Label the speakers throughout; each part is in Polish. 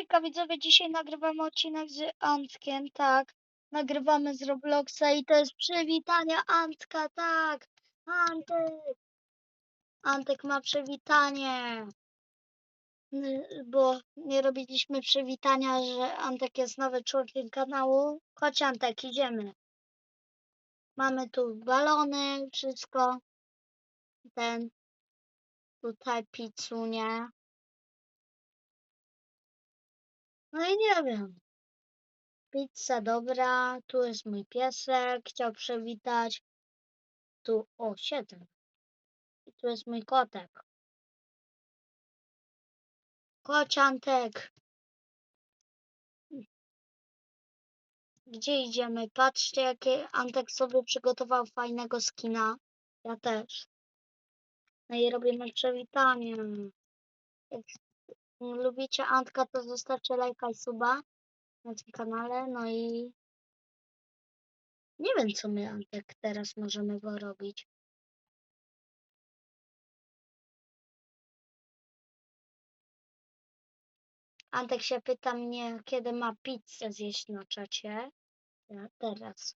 Speaker 1: Hejka widzowie, dzisiaj nagrywamy odcinek z Antkiem, tak. Nagrywamy z Robloxa i to jest przywitanie Antka, tak. Antek. Antek ma przywitanie. Bo nie robiliśmy przywitania, że Antek jest nowy członkiem kanału. Chodź Antek, idziemy. Mamy tu balony, wszystko. Ten. Tutaj pizzunie. No i nie wiem. Pizza dobra, tu jest mój piesek, chciał przywitać. Tu, o, siedem. I tu jest mój kotek. Kociantek. Gdzie idziemy? Patrzcie, jakie Antek sobie przygotował fajnego skina. Ja też. No i robimy przywitanie. Jak lubicie Antka, to zostawcie lajka i suba na tym kanale. No i nie wiem, co my Antek teraz możemy go robić. Antek się pyta mnie, kiedy ma pizzę zjeść na czacie. Ja teraz.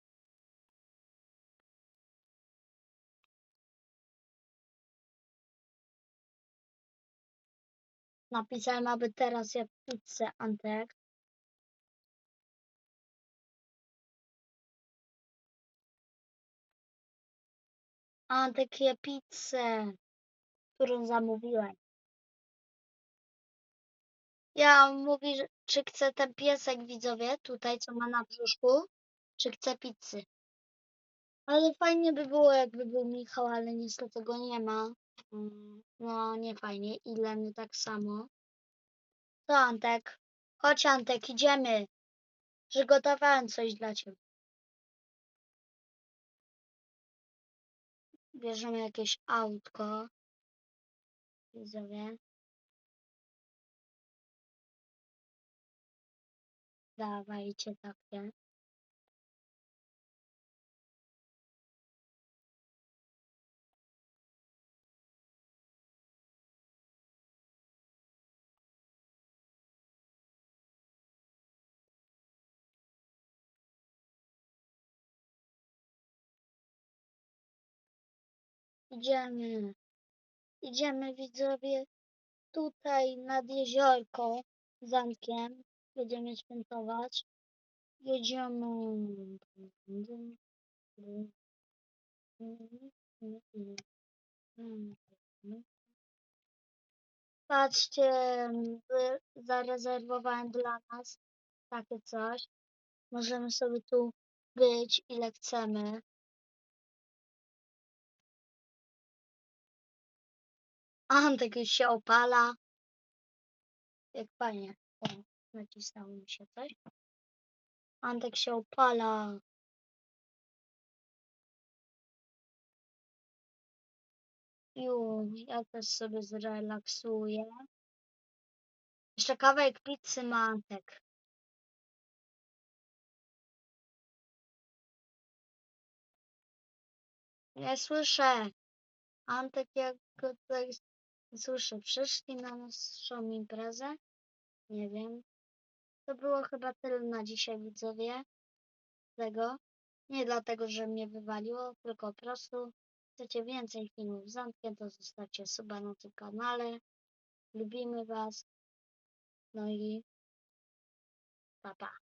Speaker 1: Napisałem, aby teraz jadł pizzę, Antek. Antek je pizzę, którą zamówiłem. Ja mówi, czy chce ten piesek widzowie, tutaj co ma na brzuszku, czy chce pizzy. Ale fajnie by było, jakby był Michał, ale niestety go nie ma. Mm, No, nie fajnie. I Leny tak samo. To Antek. Chodź Antek, idziemy. Przygotowałem coś dla ciebie. Bierzemy jakieś autko. Widzowie. Dawajcie takie. Idziemy. Idziemy widzowie tutaj nad jeziorko z Ankiem. Będziemy świętować. Jedziemy. Patrzcie, zarezerwowałem dla nas takie coś. Możemy sobie tu być ile chcemy. Antek już się opala. Jak fajnie. O, nacisało mi się coś. Antek się opala. Już, ja też sobie zrelaksuję. Jeszcze kawałek pizzy ma Antek. Nie słyszę. Antek jak go tutaj słyszę. Przyszli na naszą imprezę? Nie wiem. To było chyba tyle na dzisiaj widzowie. Tego. Nie dlatego, że mnie wywaliło, tylko po prostu chcecie więcej filmów z zostawcie suba na tym kanale. Lubimy Was. No i pa pa.